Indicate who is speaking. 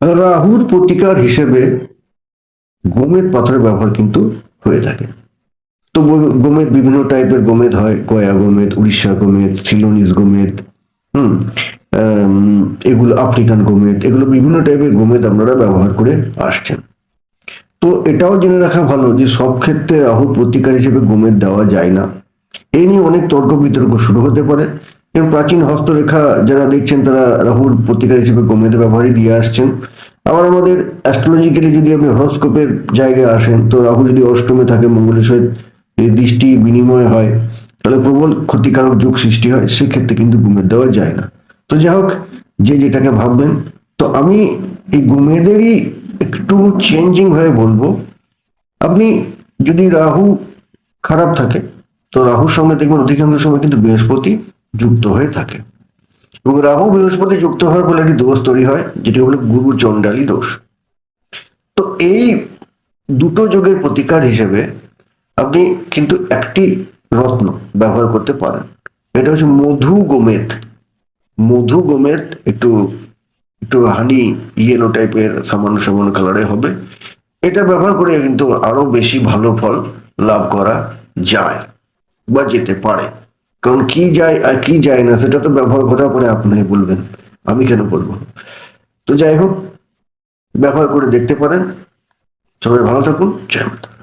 Speaker 1: রাহুর প্রতিকার হিসেবে গোমেদ পাথরের ব্যবহার কিন্তু হয়ে থাকে। তো গোমেদ বিভিন্ন টাইপের গোমেদ হয় গয়া গোমেদ উড়িষ্যা গোমেদ সিলোনিস গোমেদ, হুম এগুলো আফ্রিকান গোমেদ, এগুলো বিভিন্ন টাইপের গোমেদ আপনারা ব্যবহার করে আসছেন। তো এটাও জেনে রাখা ভালো যে সব ক্ষেত্রে রাহুর প্রতিকার হিসেবে গোমেদ দেওয়া যায় না। এই নিয়ে অনেক তর্ক বিতর্ক শুরু হতে পারে। এবং প্রাচীন হস্তরেখা যারা দেখছেন তারা রাহুর প্রতিকার হিসেবে গোমেদের ব্যবহারই দিয়ে আসছেন। আবার আমাদের অ্যাস্ট্রোলজিক্যালি যদি আপনি হরস্কোপের জায়গায় আসেন, তো রাহু যদি অষ্টমে থাকে মঙ্গলের সহিত দৃষ্টি বিনিময় হয়, তাহলে প্রবল ক্ষতিকারক যুগ সৃষ্টি হয়, সেক্ষেত্রে কিন্তু গুমের দেওয়া যায় না। তো যাই হোক, যে যেটাকে ভাববেন, তো আমি এই গুমেদেরই একটু চেঞ্জিং হয়ে বলব। আপনি যদি রাহু খারাপ থাকে, তো রাহুর সঙ্গে দেখবেন অধিকাংশ সময় কিন্তু বৃহস্পতি যুক্ত হয়ে থাকে। এবং রাহু বৃহস্পতি যুক্ত হওয়ার ফলে একটি দোষ তৈরি হয়, যেটি হলো গুরু চণ্ডালী দোষ। তো এই দুটো যোগের প্রতিকার হিসেবে আপনি কিন্তু একটি রত্ন ব্যবহার করতে পারেন। এটা হচ্ছে মধু গোমেদ। মধু গোমেদ একটু একটু হানি ইয়েলো টাইপের সামান্য সামান্য কালারে হবে। এটা ব্যবহার করে কিন্তু আরও বেশি ভালো ফল লাভ করা যায় বা যেতে পারে। কারণ কি যায় আর কি যায় না, সেটা তো ব্যবহার করার পরে আপনাকে বলবেন। আমি কেন বলব? তো যাই হোক, ব্যবহার করে দেখতে পারেন। সবাই ভালো থাকুন। জয় মাতা।